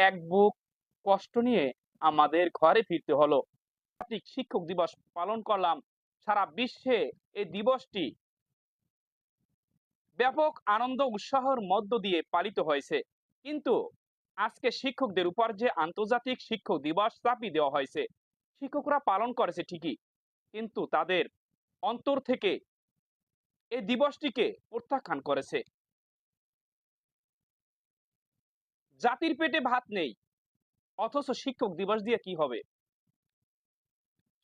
এক বুক কষ্ট নিয়ে আমাদের ঘরে ফিরতে হলো। শিক্ষক দিবস পালন করলাম। সারা বিশ্বে এই দিবসটি ব্যাপক আনন্দ উৎসাহের মধ্য দিয়ে পালিত হয়েছে। কিন্তু আজকে শিক্ষকদের উপর যে আন্তর্জাতিক শিক্ষক দিবস চাপিয়ে দেওয়া হয়েছে, শিক্ষকরা পালন করেছে ঠিকই। কিন্তু তাদের অন্তর থেকে এই দিবসটিকে প্রত্যাখ্যান করেছে। জাতির পেটে ভাত নেই। অথচ শিক্ষক দিবস দিয়ে কি হবে?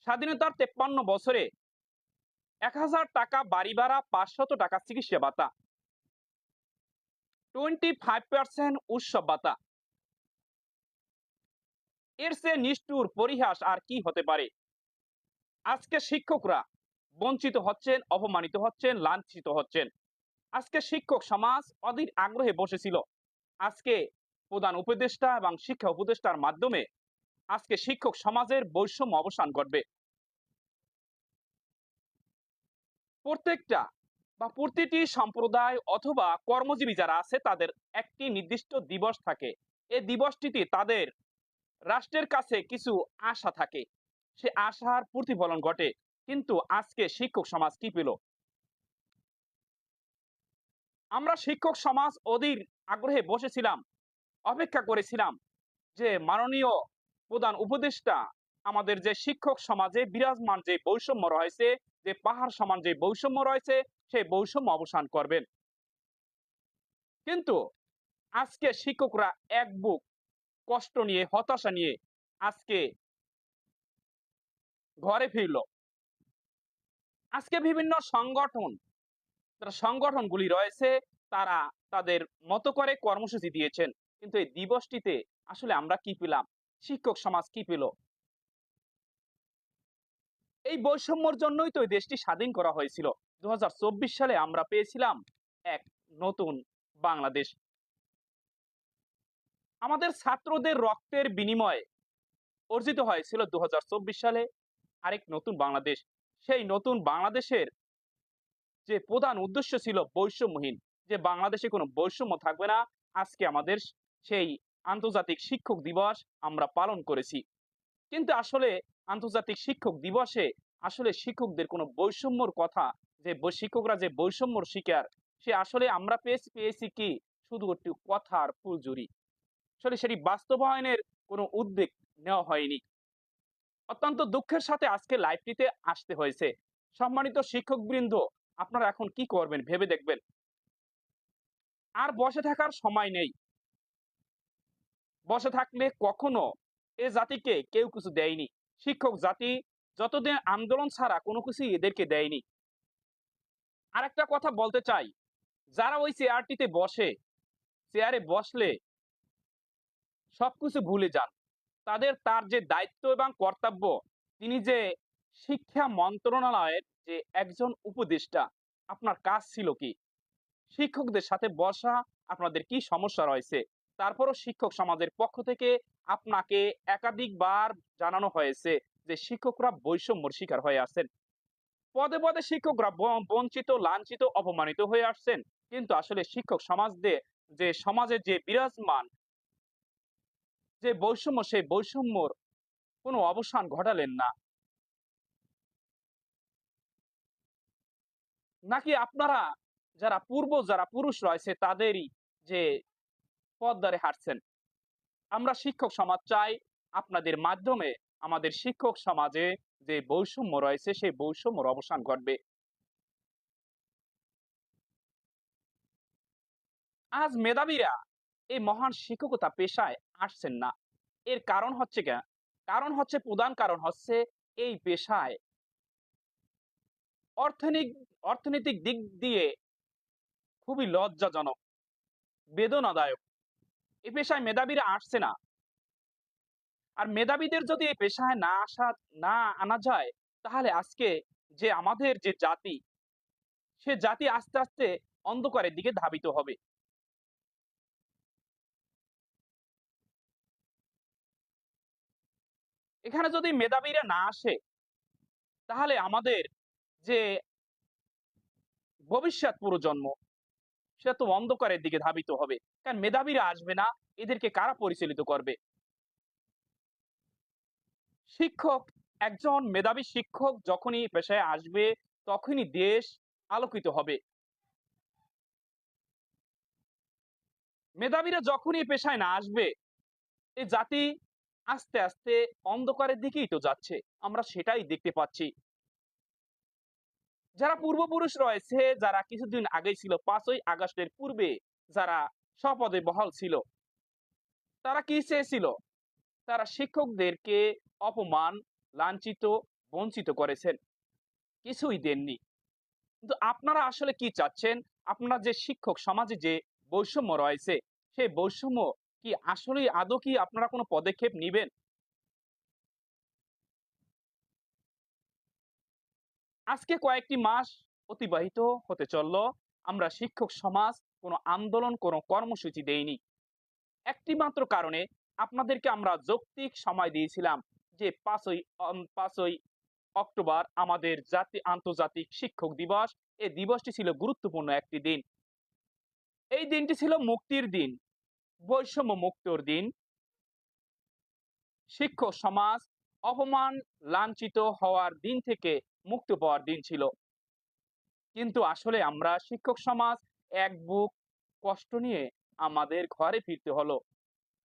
স্বাধীনতার তেপ্পান্ন বছরে এক হাজার টাকা বাড়ি ভাড়া, পাঁচশত টাকা চিকিৎসা ভাতা। টোয়েন্টি ফাইভ পার্সেন্ট উৎসব ভাতা। এর চেয়ে নিষ্ঠুর পরিহাস আর কি হতে পারে? আজকে শিক্ষকরা বঞ্চিত হচ্ছেন, অপমানিত হচ্ছেন, লাঞ্ছিত হচ্ছেন। আজকে শিক্ষক সমাজ অধীর আগ্রহে বসেছিল। আজকে প্রধান উপদেষ্টা এবং শিক্ষা উপদেষ্টার মাধ্যমে আজকে শিক্ষক সমাজের বৈষম্য অবসান ঘটবে। প্রত্যেকটা বা প্রতিটি সম্প্রদায় অথবা কর্মজীবী যারা আছে, তাদের একটি নির্দিষ্ট দিবস থাকে। এই দিবসটিতে তাদের রাষ্ট্রের কাছে কিছু আশা থাকে। সে আশার প্রতিফলন ঘটে। কিন্তু আজকে শিক্ষক সমাজ কি পেল? আমরা শিক্ষক সমাজ অধীর আগ্রহে বসেছিলাম। অপেক্ষা করেছিলাম যে মাননীয় প্রধান উপদেষ্টা আমাদের যে শিক্ষক সমাজে বিরাজমান যে বৈষম্য রয়েছে, যে পাহাড় সমান যে বৈষম্য রয়েছে, সেই বৈষম্য অবসান করবেন। কিন্তু আজকে শিক্ষকরা এক বুক কষ্ট নিয়ে, হতাশা নিয়ে আজকে ঘরে ফিরল। আজকে বিভিন্ন সংগঠন সংগঠনগুলি রয়েছে, তারা তাদের মতো করে কর্মসূচি দিয়েছেন। কিন্তু এই দিবসটিতে আসলে আমরা কি পেলাম? শিক্ষক সমাজ কি পেল? এই বৈষম্যর জন্যই তো দেশটি স্বাধীন করা হয়েছিল। দু সালে আমরা পেয়েছিলাম এক নতুন বাংলাদেশ। আমাদের ছাত্রদের রক্তের বিনিময়ে অর্জিত হয়েছিল দু হাজার চব্বিশ সালে আরেক নতুন বাংলাদেশ। সেই নতুন বাংলাদেশের যে প্রধান উদ্দেশ্য ছিল বৈষম্যহীন, যে বাংলাদেশে কোনো বৈষম্য থাকবে না, আজকে আমাদের সেই আন্তর্জাতিক শিক্ষক দিবস আমরা পালন করেছি। কিন্তু আসলে আন্তর্জাতিক শিক্ষক দিবসে আসলে শিক্ষকদের কোনো বৈষম্যর কথা, যে শিক্ষকরা যে বৈষম্যর শিকার, সে আসলে আমরা পেয়েছি পেয়েছি কি? শুধু একটু কথার ফুলজুরি আসলে সেটি বাস্তবায়নের কোনো উদ্বেগ নেওয়া হয়নি। অত্যন্ত দুঃখের সাথে আজকে লাইভটিতে আসতে হয়েছে। সম্মানিত শিক্ষকবৃন্দ, আপনারা এখন কি করবেন ভেবে দেখবেন। আর বসে থাকার সময় নেই। বসে থাকলে কখনো এ জাতিকে কেউ কিছু দেয়নি। শিক্ষক জাতি যতদিন আন্দোলন ছাড়া কোনো কিছু এদেরকে দেয়নি। আরেকটা কথা বলতে চাই, যারা ওই চেয়ারটিতে বসে চেয়ারে বসলে সবকিছু ভুলে যান। তাদের তার যে দায়িত্ব এবং কর্তব্য, তিনি যে শিক্ষা মন্ত্রণালয়ের যে একজন উপদেষ্টা, আপনার কাজ ছিল কি? শিক্ষকদের সাথে বসা আপনাদের কি সমস্যা রয়েছে? তারপরও শিক্ষক সমাজের পক্ষ থেকে আপনাকে একাধিকবার জানানো হয়েছে যে শিক্ষকরা বৈষম্যর শিকার হয়ে আছেন পদে পদে শিক্ষকরা বঞ্চিত, লাঞ্ছিত, অপমানিত হয়ে আসছেন। কিন্তু আসলে শিক্ষক সমাজদের যে সমাজে যে বিরাজমান যে বৈষম্য, সেই বৈষম্যর কোনো অবসান ঘটালেন না। নাকি আপনারা যারা পূর্ব, যারা পুরুষ রয়েছে, তাদেরই যে পথ ধরে হাঁটছেন। আমরা শিক্ষক সমাজ চাই আপনাদের মাধ্যমে আমাদের শিক্ষক সমাজে যে বৈষম্য রয়েছে, সেই বৈষম্যর অবসান ঘটবে। আজ মেধাবীরা এই মহান শিক্ষকতা পেশায় আসছেন না। এর কারণ হচ্ছে কে? কারণ হচ্ছে, প্রধান কারণ হচ্ছে এই পেশায় অর্থনৈতিক অর্থনৈতিক দিক দিয়ে খুবই লজ্জাজনক, বেদনাদায়ক। এই পেশায় মেধাবীরা আসছে না। আর মেধাবীদের যদি এই পেশায় না আসা, না আনা যায়, তাহলে আজকে যে আমাদের যে জাতি, সে জাতি আস্তে আস্তে অন্ধকারের দিকে ধাবিত হবে। এখানে যদি মেধাবীরা না আসে, তাহলে আমাদের যে ভবিষ্যৎ প্রজন্ম সেটা তো অন্ধকারের দিকে ধাবিত হবে। কারণ মেধাবীরা আসবে না, এদেরকে কারা পরিচালিত করবে? শিক্ষক, একজন মেধাবী শিক্ষক যখনই পেশায় আসবে, তখনই দেশ আলোকিত হবে। মেধাবীরা যখনই পেশায় না আসবে এই জাতি আস্তে আস্তে অন্ধকারের দিকেই তো যাচ্ছে। আমরা সেটাই দেখতে পাচ্ছি। যারা পূর্বপুরুষ রয়েছে, যারা কিছুদিন আগে ছিল, পাঁচই আগস্টের পূর্বে যারা স্বপদে বহাল ছিল, তারা কি চেয়েছিল? তারা শিক্ষকদেরকে অপমান, লাঞ্ছিত, বঞ্চিত করেছেন। কিছুই দেননি। কিন্তু আপনারা আসলে কি চাচ্ছেন? আপনারা যে শিক্ষক সমাজে যে বৈষম্য রয়েছে, সেই বৈষম্য কি আসলেই আদৌ কি আপনারা কোনো পদক্ষেপ নেবেন? আজকে কয়েকটি মাস অতিবাহিত হতে চলল। আমরা শিক্ষক সমাজ, কোনো আন্দোলন, কোনো কর্মসূচি দেইনি। একটি মাত্র কারণে আপনাদেরকে আমরা যৌক্তিক সময় দিয়েছিলাম যে পাঁচই পাঁচই অক্টোবর আমাদের জাতি, আন্তর্জাতিক শিক্ষক দিবস, এই দিবসটি ছিল গুরুত্বপূর্ণ একটি দিন। এই দিনটি ছিল মুক্তির দিন, বৈষম্য মুক্তর দিন। শিক্ষক সমাজ অপমান লাঞ্ছিত হওয়ার দিন থেকে মুক্ত পাওয়ার দিন ছিল। কিন্তু আসলে আমরা শিক্ষক সমাজ, এক বুক কষ্ট নিয়ে আমাদের ঘরে ফিরতে হলো।